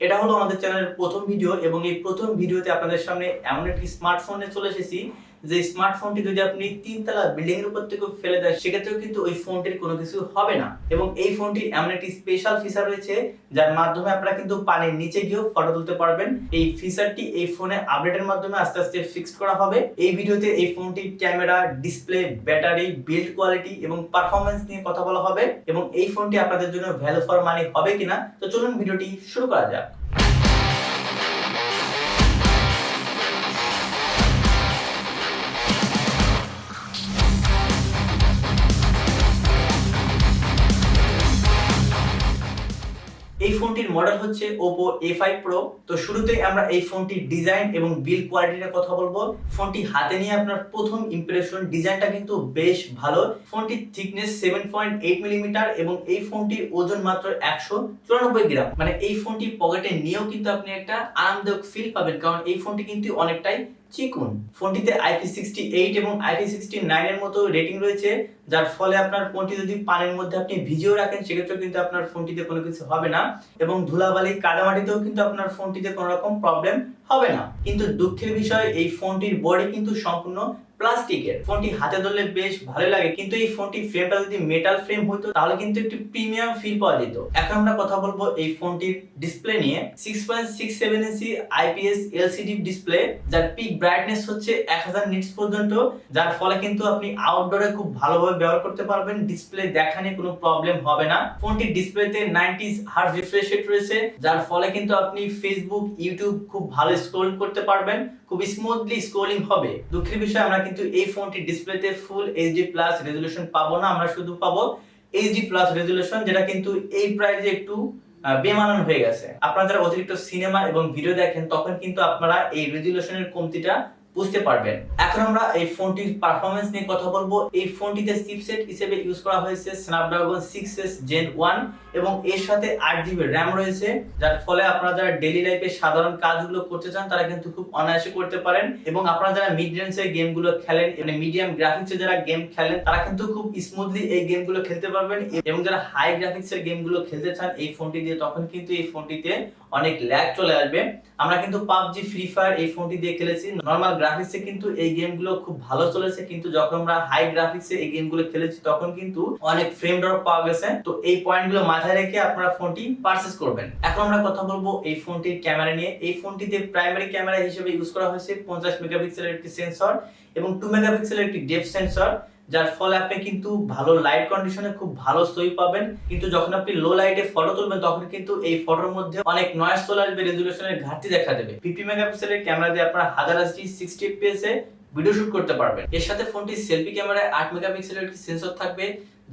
এটা হলো আমাদের চ্যানেলের প্রথম ভিডিও এবং এই প্রথম ভিডিওতে আপনাদের সামনে এমন একটি স্মার্টফোনে চলে এসেছি যে স্মার্টফোনটি যদি আপনি তিনতলা বিল্ডিং এর উপর থেকে ফেলে দেন, সেক্ষেত্রেও কিন্তু ওই ফোনটির কোনো কিছু হবে না। এবং এই ফোনটির এমন একটি স্পেশাল ফিচার রয়েছে, যার মাধ্যমে আপনারা কিন্তু পানির নিচে গিয়েও ফটো তুলতে পারবেন। এই ফিচারটি এই ফোনে আপডেটের মাধ্যমে আস্তে আস্তে ফিক্সড করা হবে। এই ভিডিওতে এই ফোনটির camera display battery build quality এবং পারফরমেন্স নিয়ে কথা বলা হবে এবং এই ফোনটি আপনাদের জন্য ভ্যালু ফর মানি হবে কিনা, তো চলুন ভিডিওটি শুরু করা যাক। এই ফোনটির মডেল হচ্ছে ওপো Oppo A5 Pro তো শুরুতেই আমরা এই ফোনটির ডিজাইন এবং বিল কোয়ালিটি নিয়ে কথা বলব। ফোনটি হাতে নিয়ে আপনার প্রথম ইমপ্রেশন ডিজাইনটা কিন্তু বেশ ভালো। ফোনটির থিকনেস 7.8 মিলিমিটার এবং এই ফোনটির ওজন মাত্র 194 গ্রাম। মানে এই ফোনটি পকেটে নিয়েও কিন্তু আপনি একটা আরামদায়ক ফিল পাবেন। কারণ এই ফোনটি কিন্তু অনেকটাই চিকুন। ফোনটিতে আইপি সিক্সটি এইট এবং আইপি সিক্সটি নাইনের মতো রেটিং রয়েছে, যার ফলে আপনার ফোনটি যদি পানির মধ্যে আপনি ভিজিয়েও রাখেন সেক্ষেত্রে কিন্তু আপনার ফোনটিতে কোনো কিছু হবে না এবং ধুলাবালি, কাদামাটিতেও কিন্তু আপনার ফোনটিতে কোনো রকম প্রবলেম হবে না। কিন্তু দুঃখের বিষয়, এই ফোনটির বডি কিন্তু সম্পূর্ণ প্লাস্টিকের। ফোনটি হাতে ধরলে বেশ ভালো লাগে, কিন্তু এই ফোনটি ফ্রেমটা যদি মেটাল ফ্রেম হতো তাহলে কিন্তু একটি প্রিমিয়াম ফিল পাওয়া যেত। এখন আমরা কথা বলব এই ফোনটির ডিসপ্লে নিয়ে। Six point six seven inch IPS LCD display যার পিক ব্রাইটনেস হচ্ছে এক হাজার নিটস পর্যন্ত, যার ফলে কিন্তু আপনি আউটডোরে খুব ভালোভাবে ব্যবহার করতে পারবেন। ডিসপ্লে দেখা নিয়ে কোনো প্রবলেম হবে না। ফোনটির ডিসপ্লেতে নাইনটি হার্জ রিফ্রেশ রেট রয়েছে, যার ফলে কিন্তু আপনি ফেসবুক ইউটিউব খুব ভালো স্ক্রোল করতে পারবেন। খুব স্মুথলি স্ক্রোলিং হবে। দুঃখের বিষয়, আমরা কিন্তু এই ফোনটির ডিসপ্লেতে ফুল এইচডি প্লাস রেজলিউশন পাবো না, আমরা শুধু পাবো এইচডি প্লাস রেজলিউশন যেটা কিন্তু এই প্রাইজে একটু বেমানান হয়ে গেছে। আপনারা যারা অতিরিক্ত সিনেমা এবং ভিডিও দেখেন, তখন কিন্তু আপনারা এই রেজলিউশনের কমতিটা বুঝতে পারবেন। এখন আমরা এই ফোনটির পারফরমেন্স নিয়ে কথা বলব। এই ফোনটিতে চিপসেট হিসেবে ইউজ করা হয়েছে Snapdragon six S gen one এবং এর সাথে আট জিবি র্যাম রয়েছে, যার ফলে আপনারা যারা ডেলি লাইফে সাধারণ কাজগুলো করতে চান, তারা কিন্তু খুব অনায়াসে করতে পারেন। এবং আপনারা যারা মিড রেঞ্জের গেমগুলো খেলেন মানে মিডিয়াম গ্রাফিক্সে যারা গেম খেলেন, তারা কিন্তু খুব স্মুথলি এই গেমগুলো খেলতে পারবেন। এবং যারা হাই গ্রাফিক্সের গেমগুলো খেলতে চান, এই ফোনটি দিয়ে তখন কিন্তু এই ফোনটিতে অনেক ল্যাগ চলে আসবে। আমরা কিন্তু পাবজি ফ্রি ফায়ার এই ফোনটি দিয়ে খেলেছি। নর্মাল গ্রাফিক্সে কিন্তু এই গেমগুলো খুব ভালো চলেছে, কিন্তু যখন আমরা হাই গ্রাফিক্সে এই গেমগুলো খেলেছি, তখন কিন্তু অনেক ফ্রেম ড্রপ পাওয়া গেছে। তো এই পয়েন্টগুলো মাথায় রেখে আপনারা ফোনটি পারচেজ করবেন। এখন আমরা কথা বলব এই ফোনটির ক্যামেরা নিয়ে। এই ফোনটিতে প্রাইমারি ক্যামেরা হিসেবে ইউজ করা হয়েছে পঞ্চাশ মেগাপিক্সেলের একটি সেন্সর এবং টু মেগাপিক্সেলের একটি ডেপ সেন্সর যার ফলে আপনি কিন্তু ভালো লাইট কন্ডিশনে খুব ভালো ছবি পাবেন। কিন্তু যখন আপনি লো লাইটে ফটো তুলবেন, তখন কিন্তু এই ফটোর মধ্যে অনেক নয়েজ চলে আসবে রেজুলেশনের ঘাটতি দেখা দেবে। ফিফটি মেগাপিক্সেলের ক্যামেরা দিয়ে আপনারা হাজার আশি সিক্সটি ভিডিও শুট করতে পারবেন। এর সাথে ফোনটি সেলফি ক্যামেরায় আট মেগাপিক্সেলের একটি সেন্সর থাকবে।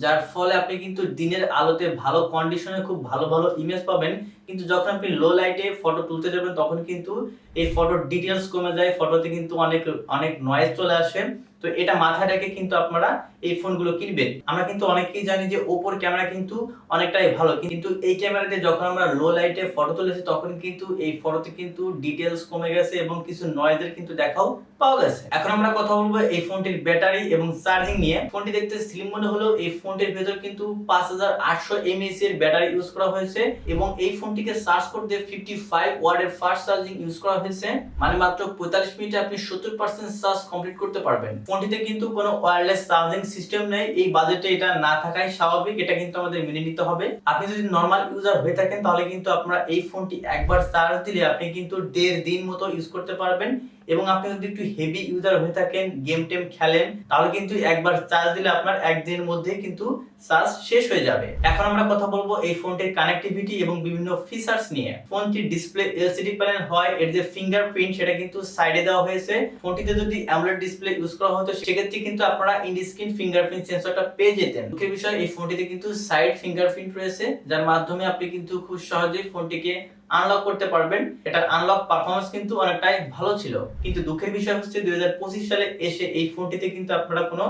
যার ফলে আপনি কিন্তু দিনের আলোতে ভালো কন্ডিশনে খুব ভালো ভালো ইমেজ পাবেন। কিন্তু যখন আপনি লো লাইটে ফটো তুলতে যাবেন, তখন কিন্তু এই ফটোর ডিটেলস কমে যায়। ফটোতে কিন্তু অনেক অনেক নয়েজ চলে আসে। তো এটা মাথায় রেখে কিন্তু আপনারা এই ফোনগুলো কিনবেন। আমরা কিন্তু অনেকেই জানি যে ওপোর ক্যামেরা কিন্তু অনেকটাই ভালো, কিন্তু এই ক্যামেরাতে যখন আমরা লো লাইটে ফটো তুলেছি, তখন কিন্তু এই ফটোতে কিন্তু ডিটেলস কমে গেছে এবং কিছু নয়েজের কিন্তু দেখাও পাওয়া গেছে। এখন আমরা কথা বলব এই ফোনটির ব্যাটারি এবং চার্জিং নিয়ে। ফোনটি দেখতে স্লিম মনে হলেও এই ফোনটির ভেতর কিন্তু পাঁচ হাজার আটশো এমএএইচ এর ব্যাটারি ইউজ করা হয়েছে এবং এই ফোনটিকে চার্জ করতে ফিফটি ফাইভ ওয়ার্ডের ফাস্ট চার্জিং ইউজ করা হয়েছে। মানে মাত্র পঁয়তাল্লিশ মিনিটে আপনি সত্তর পার্সেন্ট চার্জ কমপ্লিট করতে পারবেন। ফোনটিতে কিন্তু কোনো ওয়্যারলেস চার্জিং সিস্টেম নেই। এই বাজেটে এটা না থাকাই স্বাভাবিক, এটা কিন্তু আমাদের মেনে নিতে হবে। আপনি যদি নর্মাল ইউজার হয়ে থাকেন, তাহলে কিন্তু আপনারা এই ফোনটি একবার চার্জ দিলে আপনি কিন্তু দেড় দিন মতো ইউজ করতে পারবেন। এবং আপনি যদি একটু হেভি ইউজার হয়ে থাকেন গেম টেম খেলেন, তাহলে কিন্তু একবার চার্জ দিলে আপনার একদিনের মধ্যে কিন্তু চার্জ শেষ হয়ে যাবে। এখন আমরা কথা বলব এই ফোনটির কানেক্টিভিটি এবং বিভিন্ন ফিচার্স নিয়ে। ফোনটির ডিসপ্লে এলসিডি প্যানেল হয়, এর যে ফিঙ্গারপ্রিন্ট সেটা কিন্তু সাইডে দেওয়া হয়েছে। ফোনটিতে যদি অ্যামোলেড ডিসপ্লে ইউজ করা হতো সেক্ষেত্রে কিন্তু আপনারা ইন স্ক্রিন ফিঙ্গারপ্রিন্ট সেন্সরটা পেয়ে যেতেন। দুঃখের বিষয়, এই ফোনটিতে কিন্তু সাইড ফিঙ্গারপ্রিন্ট রয়েছে, যার মাধ্যমে আপনি কিন্তু খুব সহজেই ফোনটিকে আনলক করতে পারবেন। এটার আনলক পারফরমেন্স কিন্তু অনেকটাই ভালো ছিল। কিন্তু দুঃখের বিষয় হচ্ছে দুই হাজার পঁচিশ সালে এসে এই ফোনটিতে কিন্তু আপনারা কোনো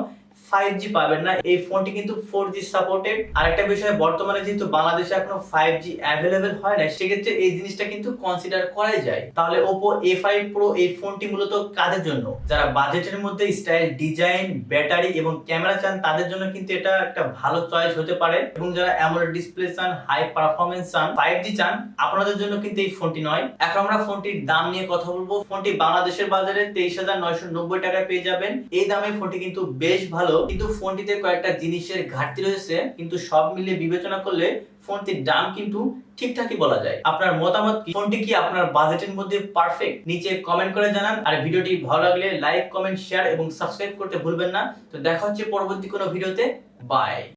ফাইভ জি পাবেন না। এই ফোনটি কিন্তু ফোর জি সাপোর্টেড আর একটা বিষয়, বর্তমানে যেহেতু বাংলাদেশে এখনও ফাইভ জি অ্যাভেলেবেল হয় না সেক্ষেত্রে এই জিনিসটা কিন্তু কনসিডার করাই যায়। তাহলে এ ফাইভ প্রো এই ফোনটি মূলত কাদের জন্য? যারা বাজেটের মধ্যে স্টাইল ডিজাইন ব্যাটারি এবং ক্যামেরা চান, তাদের জন্য কিন্তু এটা একটা ভালো চয়েস হতে পারে। এবং যারা অ্যামোলেড ডিসপ্লে চান হাই পারফরমেন্স চান ফাইভ জি চান, আপনাদের জন্য কিন্তু এই ফোনটি নয়। এখন আমরা ফোনটির দাম নিয়ে কথা বলব। ফোনটি বাংলাদেশের বাজারে তেইশ হাজার নয়শো নব্বই টাকায় পেয়ে যাবেন। এই দামে ফোনটি কিন্তু বেশ ভালো কিন্তু ফোনটিতে কয়েকটা জিনিসের ঘাটতি রয়েছে, কিন্তু সব মিলিয়ে বিবেচনা করলে ফোনটির দাম কিন্তু ঠিকঠাকই বলা যায়। আপনার মতামত কি? ফোনটি কি আপনার বাজেটের মধ্যে পারফেক্ট নিচে কমেন্ট করে জানান, আর ভিডিওটি ভালো লাগলে লাইক কমেন্ট শেয়ার এবং সাবস্ক্রাইব করতে ভুলবেন না। তো দেখা হচ্ছে পরবর্তী কোনো ভিডিওতে। বাই